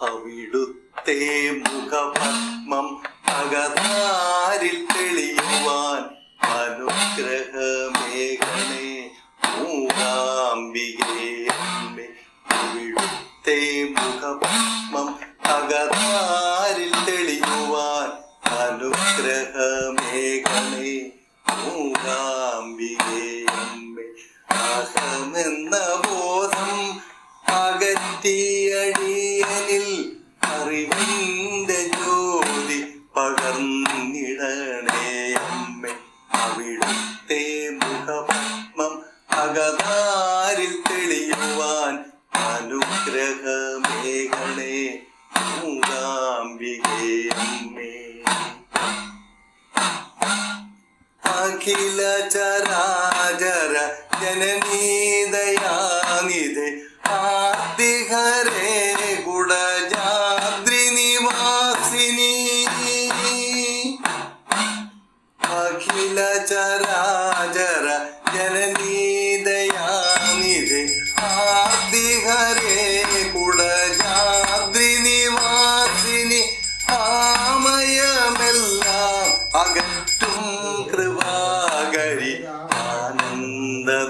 അവിടുത്തെ മുഖപത്മം അകതാരിൽ തെളിയുവാൻ അനുഗ്രഹമേഘണേ മൂകാംബികേ അവിടുത്തെ മുഖപത്മം അകതാരിൽ തെളിയുവാൻ അനുഗ്രഹമേഘണേ മൂകാംബികേ അഹമെന്ന ബോധം അകറ്റിയടിയനിൽ അവിടുത്തെ മുഖപത്മം അകതാരിൽ തെളിയുവാൻ അനുഗ്രഹമേഘണേ മൂകാംബികേ അമ്മേ. ചരാചര ജനനീതയാനിത് ആദിഹരേ കുടജാദ്രി നിവാസിനി ആമയമെല്ലാം അകറ്റും കൃപാകരി ആനന്ദദായിനി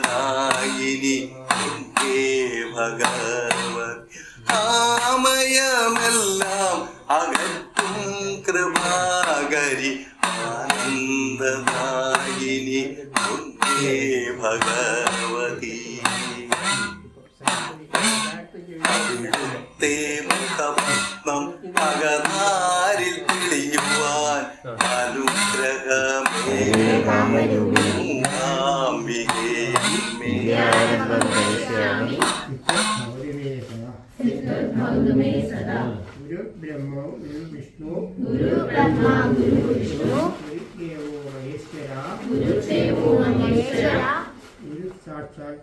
ഭഗവതി. ആമയമെല്ലാം അകറ്റും കൃപാകരി ആനന്ദദായിനി ദുർഗേ ഭഗവതി. അവിടുത്തെ മുഖപത്മം അകതാരിൽ തെളിയുവാൻ അനുഗ്രഹമേ. അമ്മേ. ഭൗതമേ സദാ. ഗുരു ബ്രഹ്മ ഗുരു വിഷ്ണു ഗുരു ബ്രഹ്മ ഗുരു വിഷ്ണു ഗുരുദേവോ മഹേശ്വര ഗുരുദേവോ മഹേശ്വര ഗുരു സാക്ഷാൽ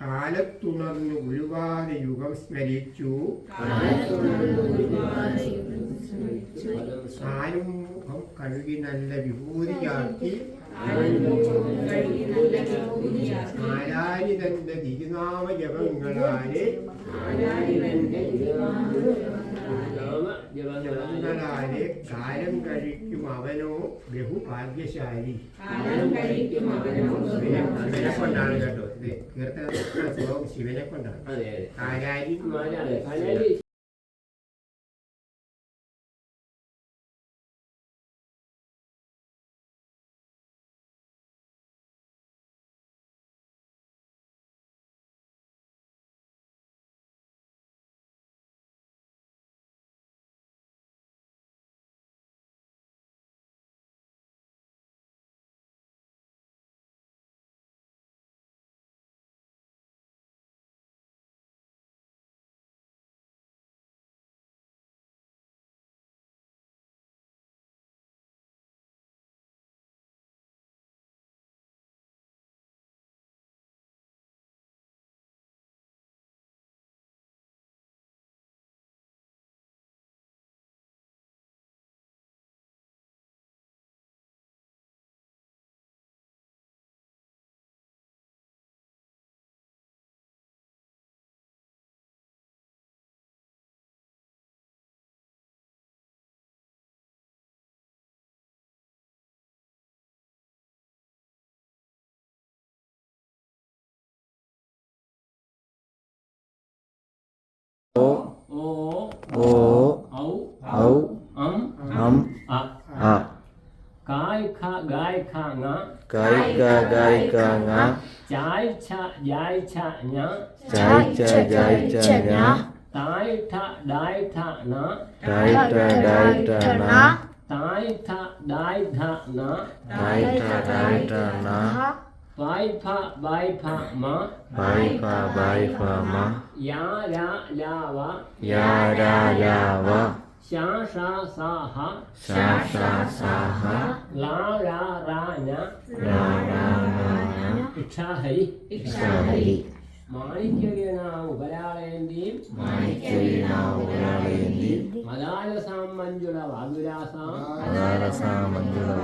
കാലത്തുണർന്നു ഗുരുവാര യുഗം സ്മരിച്ചു. ആരും മുഖം കഴുകി നല്ല വിഭൂതിയാക്കി. ആരാരിതന്റെ തിരുനാമ ജപങ്ങളാലെ ജപങ്ങളാലെ കാലം കഴിക്കും അവനോ ബഹുഭാഗ്യശാലി. ശിവനെ കൊണ്ടാണ് കേട്ടോ ഇത്. കീർത്തന ശ്ലോകം ശിവനെ കൊണ്ടാണ്. ആരാരി gai kha ngã. Cái ca gai ca ngã. Trái cha dài cha nhá. Trái cha dài cha nhá. Tái tha đái tha ná. Tái tha đái tha ná. Tái tha đái tha ná. Tái tha đái tha ná. ഡായ് ട ന തായ് ഠ ഡായ് ഠ ന ഡായ് ട ഡായ് ട ന പായ് ഫ bye ഫ മ ബായ് ഫ ബായ് ഫ മ യാ രാ ലാ വ യാ രാ ലാ വ ശാ ഷാ സാ ഹ ശാ ഷാ സാ ഹ ലാ രാ റാ ന ലാ ലാ ലാ ന ഇക്ഷ ഹരി ഹരി മാണിക്യവീണ ഉപരാളയന്തിയും മാണിക്യവീണ ഉപരാളയന്തി മലാലസാം മഞ്ജുള വാഗുരാസാം അദാരസ മഞ്ജുള